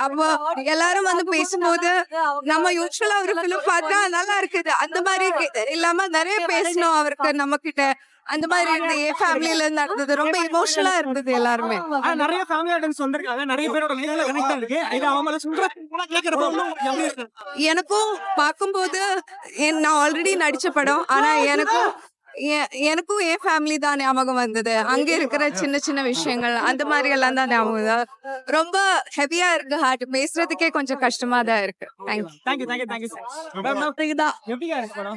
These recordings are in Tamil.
அப்போ எல்லாரும் வந்து பேசும்போது நம்ம யூஸ்வலா ஒரு பிலிம் பார்த்தா நல்லா இருக்குது அந்த மாதிரி. இல்லாம நிறைய பேசணும் அவருக்கு நம்ம கிட்ட அந்த மாதிரி இருந்தது. என் ஃபேமிலில இருந்து நடந்தது. ரொம்ப இமோஷனலா இருந்தது எல்லாருமே. நிறைய ஃபேமிலி ஆடியன்ஸ் வந்திருக்காங்க. நிறைய பேரோட லைஃப்ல கனெக்ட் இருக்கு. இது அவங்க சொல்ற கேக்குறப்ப எனக்கும் பார்க்கும்போது என் நான் ஆல்ரெடி நடிச்ச படம். ஆனா எனக்கும் எனக்கும் என் ஃபேமிலி தான் ஞாபகம் வந்தது. அங்க இருக்கிற சின்ன சின்ன விஷயங்கள் அந்த மாதிரி எல்லாம் தான் ஞாபகம் வந்தது. ரொம்ப ஹெவியா இருக்கு ஹார்ட் பேசுறதுக்கே கொஞ்சம் கஷ்டமா தான் இருக்கு.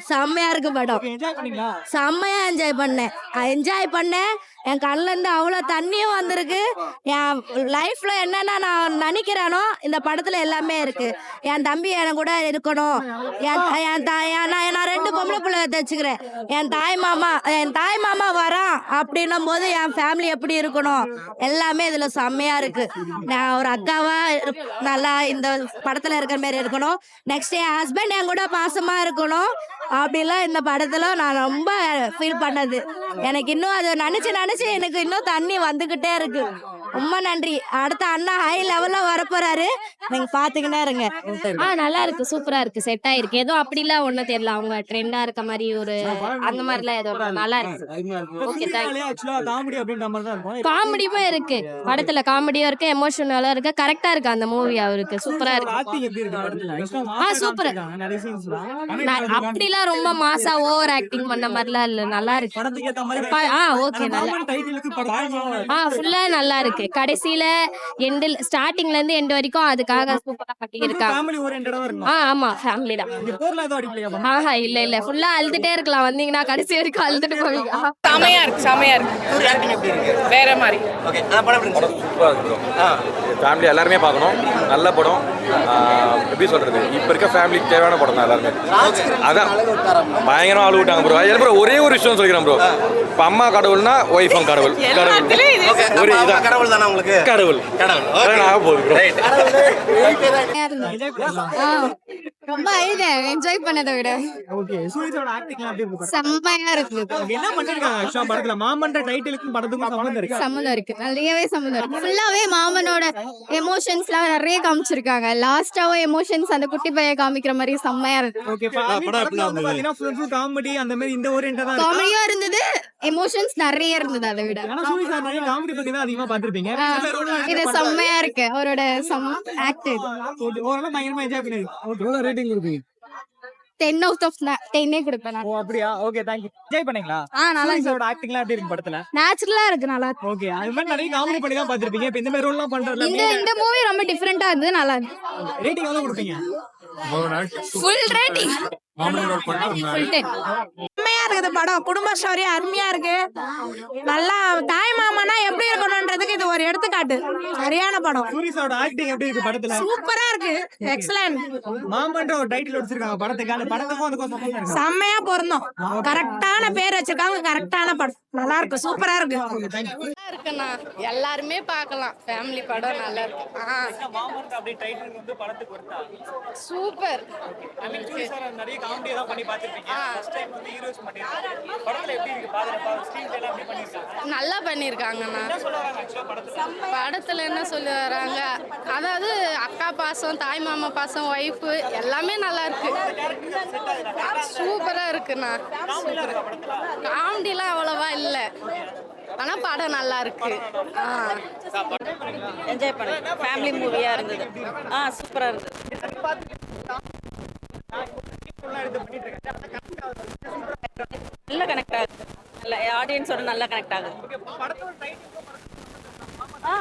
செம்மையா இருக்கு படம். செம்மையா என்ஜாய் பண்ணேன். என்ஜாய் பண்ணேன். என் கண்ணுல இருந்து அவ்வளவு தண்ணியும் வந்திருக்கு. என் லைஃப்ல என்னென்ன நான் நினைக்கிறேனோ இந்த படத்துல எல்லாமே இருக்கு. என் தம்பி என் கூட இருக்கணும். என் நான் நான் ரெண்டு பொம்பளை பிள்ளை தச்சுக்கிறேன். என் தாய் மாமா என் தாய் மாமா வரான் அப்படின்னும் போது என் ஃபேமிலி எப்படி இருக்கணும்? எல்லாமே இதுல செம்மையா இருக்கு. நான் ஒரு அக்காவா நல்லா இந்த படத்துல இருக்கிற மாதிரி இருக்கணும். நெக்ஸ்ட் என் ஹஸ்பண்ட் என் கூட பாசமா இருக்கணும். அப்படிலாம் இந்த படத்துல நான் ரொம்ப ஃபீல் பண்ணது. எனக்கு இன்னும் அதை நினைச்சு நினைச்சு எனக்கு இன்னும் தண்ணி வந்துகிட்டே இருக்கு. ரொம்ப நன்றி. அடுத்த அண்ணா ஹை லெவல்ல வரப்போறாரு. நீங்க பாத்துக்கிட்டே இருங்க. ஆ நல்லா இருக்கு. சூப்பரா இருக்கு. செட் ஆயிருக்கு. ஏதோ அப்படிலாம் ஒண்ணும் தெரியல. அவங்க ட்ரெண்டா இருக்க மாதிரி ஒரு அந்த மாதிரிலாம் ஏதோ இல்ல. நல்லா இருக்கு. இருக்கும். காமெடியும் இருக்கு. படத்துல காமெடியும் இருக்கு. எமோஷனலா இருக்கு. கரெக்டா இருக்கு அந்த மூவி அவருக்கு. சூப்பரா இருக்கு. ஆ, mass super. அப்படிலாம் ரொம்ப மாசா ஓவர் ஆக்டிங் பண்ண மாதிரிலாம் இல்ல. நல்லா இருக்கு. படத்துக்கு ஏத்த மாதிரி ப- ஆ ஓகே நல்லா ஆ ஃபுல்லா நல்லா இருக்கு. கடைசியில எண்டில் ஸ்டார்டிங்ல இருந்து எண்ட் வரைக்கும் அதுக்காக சூப்பரா பண்ணியிருக்காங்க ஆ ஆமா ஃபேமிலி தான். ஆஹா இல்ல இல்ல. ஃபுல்லா அழுதுட்டே இருக்கலாம். வந்தீங்கன்னா கடைசி வரைக்கும் அழுதுட்டு போவீங்க. செமையா இருக்கு செமையா இருக்கு. வேற மாதிரி. ஃபேமிலி எல்லாருமே பார்க்கணும். நல்ல படம். எப்படி சொல்றது? இப்போ இருக்க ஃபேமிலிக்கு தேவையான படம் தான் எல்லாருமே. அதான். பயங்கரமா ஆளு விட்டாங்க ப்ரோ அது ப்ரோ ஒரே ஒரு விஷயம் சொல்லிக்கிறேன் ப்ரோ இப்போ அம்மா கடவுள்னா ஒய்ஃபும் கடவுள். கடவுள். ஒரு இதான். கடவுள் தானே உங்களுக்கு? கடவுள். கடவுள். ஆக போகுது ப்ரோ ரொம்ப அழுதேன் என்ஜாய் பண்ணதை விட. ஓகே சூரியனோட ஆக்டிங்லாம் எப்படி இருக்கு? செம்மையா இருக்கு. அவங்க என்ன பண்ணிருக்காங்க ஆக்சுவலா படத்துல? மாமன்ற டைட்டிலுக்கும் படத்துக்கும் சம்மந்தம் இருக்கு? சம்மந்தம் இருக்கு. நிறையவே சம்மந்தம் இருக்கு. ஃபுல்லாவே மாமனோட எமோஷன்ஸ்லாம் நிறைய காமிச்சிருக்காங்க. லாஸ்டாவும் எமோஷன்ஸ் அந்த குட்டி பையன் காமிக்கிற மாதிரி செம்மையா இருக்கு. ஓகே பாத்தீங்கன்னா ஃபுல் ஃபுல் காமெடி அந்த மாதிரி இந்த ஓரியன்டா தான் காமெடியா இருந்தது எமோஷன்ஸ் நிறைய இருந்தது அதை விட. ஏன்னா சூரிய சார் நிறைய காமெடி பத்தி தான் அதிகமா பாத்திருப்பீங்க இது செம்மையா இருக்கு. அவரோட சம் ஆக்டர் ஓரளவு பயங்கரமா என்ஜாய் பண்ணிருக்கோம். ஓகே ரேட்டிங் கொடுப்பீங்க? டென் அவுட் ஆஃப் டென்னே கொடுப்பேன் நான். ஓ அப்படியா? ஓகே தேங்க்யூ என்ஜாய் பண்ணீங்களா? ஆ நல்லா சூரியனோட ஆக்டிங்லாம் எப்படி இருக்கு படத்துல? நேச்சுரலா இருக்கு நல்லா இருக்கு. ஓகே அது மாதிரி நிறைய காமெடி பண்ணி தான் பாத்திருப்பீங்க இப்போ இந்த மாதிரி ரோல்லாம் பண்றதுல இந்த இந்த மூவி ரொம்ப டிஃப்ரெண்டா இருந்தது நல்லா இருக்கு ரேட்டிங் எவ்வளவு கொடுப்பீங்க? ஃபுல் ரேட்டிங் ஃபுல் டென் செம்மையா இருக்குது படம். குடும்ப ஸ்டோரி அருமையா இருக்கு. நல்லா தாய் மாமனா எப்படி இருக்கணும்ன்றதுக்கு இது ஒரு எடுத்துக்காட்டு. சரியான படம். ஆக்டிங் எப்படி இருக்கு படத்துல? சூப்பரா இருக்கு. எக்ஸலன்ட் மாமன்ற ஒரு டைட்டில் வச்சிருக்காங்க படத்துக்கு. அந்த படத்துக்கும் அதுக்கும் செம்மையா பொருந்தும். கரெக்டான பேர் வச்சிருக்காங்க. கரெக்டான படம். நல்லா இருக்கு. சூப்பரா இருக்கு. இருக்குண்ணா எல்லாருமே பார்க்கலாம். ஃபேமிலி படம் நல்லா இருக்கு. ஆ. மாமன்ற அப்படி டைட்டில் வந்து படத்துக்கு வருதா? சூப்பர். நிறைய காமெடி பண்ணி பாத்திருப்பீங்க ஃபர்ஸ்ட் டைம் வந்து ஹீரோஸ் பண்ணிருக்காங்க. படத்துல எப்படி இருக்கு? பாருங்க ஸ்கிரீன் எல்லாம் எப்படி பண்ணிருக்காங்க? நல்லா ஆக்சுவலா படத்துல? படத்துல என்ன சொல்லி வராங்க? அதாவது அக்கா பாசம் தாய் மாமா பாசம் ஒய்ஃபு எல்லாமே நல்லா இருக்கு. சூப்பரா இருக்குண்ணா. சூப்பர் காமெடிலாம் அவ்வளவா இல்ல. ஆனா படம் நல்லா இருக்கு. ஆ. என்ஜாய் பண்ணேன் ஃபேமிலி மூவியா இருந்தது. ஆ சூப்பரா இருந்தது. நல்ல கனெக்ட் ஆகுது. நல்ல ஆடியன்ஸோட நல்லா கனெக்ட் ஆகுது. ஆ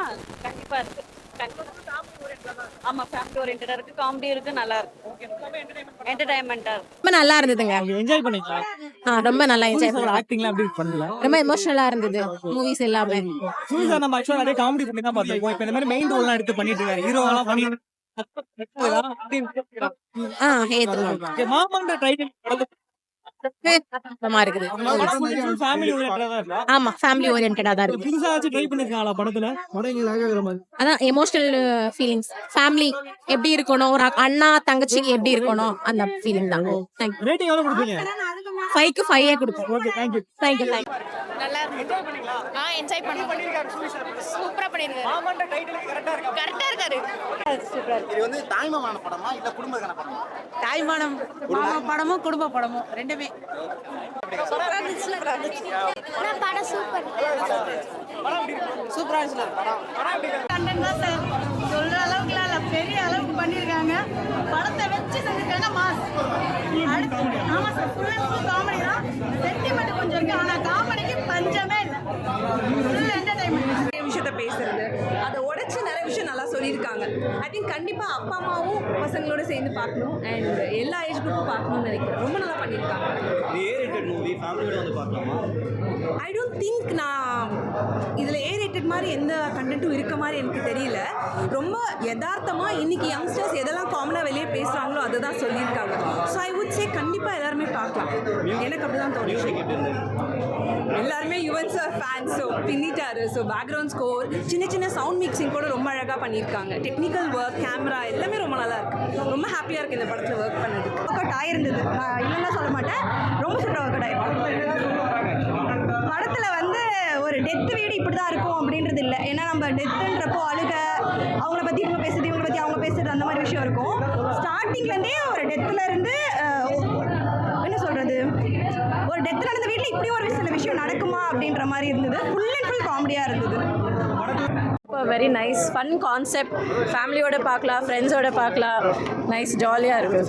கண்டிப்பா இருக்கு. கண்டிப்பா. ஆமா ஃபேமிலி ஓரியன்டா இருக்கு. காமெடி இருக்கு நல்லா இருக்கு. என்டர்டைன்மெண்டா இருக்கு. ரொம்ப நல்லா இருந்ததுங்க. என்ஜாய் பண்ணீங்களா ஆ, ரொம்ப நல்லா என்ஜாய் சூரியஸோட ஆக்டிங்லாம் பண்ணல ரொம்ப எமோஷனலா இருந்தது. மூவிஸ் எல்லாமே. சார் நம்ம ஆக்சுவலா நிறைய காமெடி பண்ணி தான் பார்த்திருக்கோம். இப்போ இந்த மாதிரி மெயின் ரோல்லாம் எடுத்து பண்ணிட்டு இருக்காரு. பண்ணி இருக்குது. ஆமா ஃபேமிலி ஓரியன்டா தான் இருக்கு. புதுசா வச்சு ட்ரை பண்ணிருக்காங்களா படத்துல? அதான் எமோஷனல் ஃபீலிங்ஸ் ஃபேமிலி எப்படி இருக்கணும்? ஒரு அண்ணா தங்கச்சிக்கு எப்படி இருக்கணும்? அந்த ஃபீலிங் தான் ஃபைவ்க்கு ஃபைவே கொடுப்போம். ஓகே தேங்க்யூ தேங்க்யூ தேங்க்யூ நல்லா இருக்கு ஆ என்ஜாய் பண்ணி பண்ணிருக்காரு சூப்பர் சூப்பரா பண்ணிருக்காரு மாமன்ற டைட்டில் கரெக்டா இருக்கா? கரெக்டா இருக்காரு. இது வந்து தாய்மாமான படமா இல்ல குடும்பக்கான படமா? தாய்மானம் மாமா படமும் குடும்ப படமும். ரெண்டுமே. சூப்பரா இருந்துச்சு படம் சூப்பர். சூப்பரா இருந்துச்சு. கண்டென்ட் தான் சார். சொல்ற அளவுக்குலாம் இல்ல. பெரிய அளவுக்கு பண்ணிருக்காங்க படத்தை வச்சு செஞ்சிருக்காங்க மாஸ். அடுத்து ஆமா sir full and full comedy தான். சென்டிமெண்ட் கொஞ்சம் இருக்கு. ஆனா காமெடிக்கு பஞ்சமே இல்லை. ஃபுல் என்டர்டைன்மெண்ட் விஷயத்த பேசுறது. அதை உடைச்சு நிறைய விஷயம் நல்லா சொல்லியிருக்காங்க. ஐ திங்க் கண்டிப்பா அப்பா அம்மாவும் பசங்களோட சேர்ந்து பார்க்கணும். அண்ட் எல்லா ஏஜ் குரூப்பும் பார்க்கணும்னு நினைக்கிறேன். ரொம்ப நல்லா பண்ணியிருக்காங்க. ஐ டோன்ட் திங்க் நான் இதில் ஏ ரேட்டட் மாதிரி எந்த கண்டென்ட்டும் இருக்க மாதிரி எனக்கு தெரியல. ரொம்ப யதார்த்தமா இன்னைக்கு யங்ஸ்டர்ஸ் எதெல்லாம் காமனாக வெளியே பேசுகிறாங்களோ அதை தான் சொல்லியிருக்காங்க. ஸோ ஐ வுட் சே கண்டிப்பாக எல்லாருமே பார்க்கலாம். எனக்கு அப்படி தான் தோணுச்சு எல்லாருமே யுவன் சார் ஃபேன்ஸ் ஸோ பின்னிட்டாரு ஸோ பேக்ரவுண்ட் ஸ்கோர் சின்ன சின்ன சவுண்ட் மிக்சிங் கூட ரொம்ப அழகாக பண்ணியிருக்காங்க. டெக்னிக்கல் ஒர்க் கேமரா எல்லாமே ரொம்ப நல்லா இருக்கு ரொம்ப ஹாப்பியாக இருக்கு இந்த படத்தில் ஒர்க் பண்ணது ஒர்க் அவுட் ஆயிருந்தது. நான் இல்லைன்னா சொல்ல மாட்டேன். ரொம்ப சூப்பராக ஒர்க் அவுட் ஆயிருக்கு படத்தில் வந்து ஒரு டெத் வீடு இப்படி தான் இருக்கும் அப்படின்றது இல்லை. ஏன்னா நம்ம டெத்துன்றப்போ அழுக அவங்கள பற்றி இவங்க பேசுறது இவங்களை பற்றி அவங்க பேசுறது அந்த மாதிரி விஷயம் இருக்கும். ஸ்டார்டிங்லேருந்தே ஒரு டெத்தில் இருந்து என்ன சொல்கிறது ஒரு டெத் நடந்த வீட்டில் இப்படி ஒரு சில விஷயம் நடக்குமா அப்படின்ற மாதிரி இருந்தது. ஃபுல் அண்ட் ஃபுல் காமெடியாக இருந்தது. வெரி நைஸ் ஃபன் கான்செப்ட் ஃபேமிலியோட பார்க்கலாம் ஃப்ரெண்ட்ஸோட பார்க்கலாம். நைஸ் ஜாலியாக இருக்கு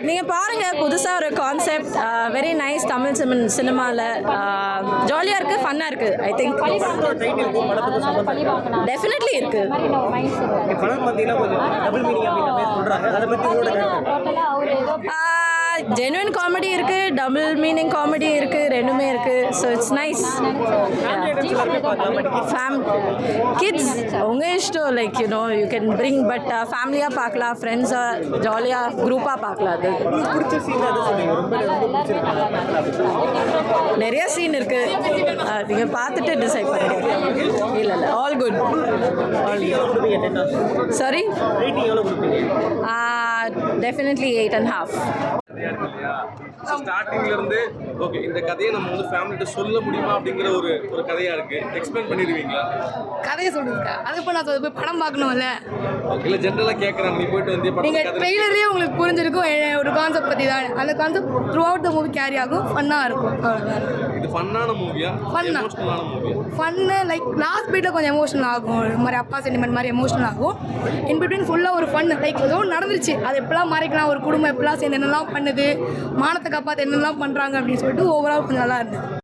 நீங்கள் பாருங்கள் புதுசாக ஒரு கான்செப்ட் வெரி நைஸ் தமிழ் சிமன் சினிமாவில் ஜாலியாக இருக்குது ஃபன்னாக இருக்குது ஐ திங்க் டெஃபினெட்லி இருக்குது ஜெனுவன் காமெடி இருக்குது டபுள் மீனிங் காமெடி இருக்குது ரெண்டுமே இருக்குது so it's nice fam kids உங்கள் இஷ்டம் like you know you can bring but ஃபேமிலியாக பார்க்கலாம் ஃப்ரெண்ட்ஸாக ஜாலியாக குரூப்பாக பார்க்கலாம் அது. நிறைய சீன் இருக்குது நீங்கள் பார்த்துட்டு டிசைட் பண்ணுங்க. இல்லை இல்லை all good sorry definitely eight and half ஸ்டார்டிங்ல இருந்து ஓகே இந்த கதையை நம்ம வந்து ஃபேமிலிட்ட சொல்ல முடியுமா அப்படிங்கிற ஒரு ஒரு கதையா இருக்கு. எக்ஸ்பிளைன் பண்ணிடுவீங்களா? கதையை சொல்லுங்க. அதுக்கு இப்போ நான் போய் படம் பார்க்கணும்ல. ஓகே இல்ல ஜென்ரலா கேக்குறாங்க நீ போயிட்டு வந்து நீங்கள் கதை ட்ரெய்லர்லேயே உங்களுக்கு புரிஞ்சிருக்கும். ஒரு கான்செப்ட் பற்றி தான் அந்த concept through out the movie carry ஆகும் ஃபன்னாக இருக்கும். அவ்வளோதான் இது ஃபன்னான மூவியா மூவியா ஃபன்னு. லைக் லாஸ்ட் பீட்டில் கொஞ்சம் எமோஷனல் ஆகும். ஒரு மாதிரி அப்பா சென்டிமெண்ட் மாதிரி எமோஷனல் ஆகும். இன் பிட்வீன் ஃபுல்லாக ஒரு ஃபன் லைக் ஏதோ நடந்துருச்சு. அது எப்படிலாம் மறைக்கலாம் ஒரு குடும்பம் எப்படிலாம் சேர்ந்து என்னெல்லாம் பண்ணுது மானத்தை காப்பாற்ற என்னெல்லாம் பண்ணுறாங்க அப்படின்னு சொல்லிட்டு ஓவரால் கொஞ்சம் நல்லா இருந்தது.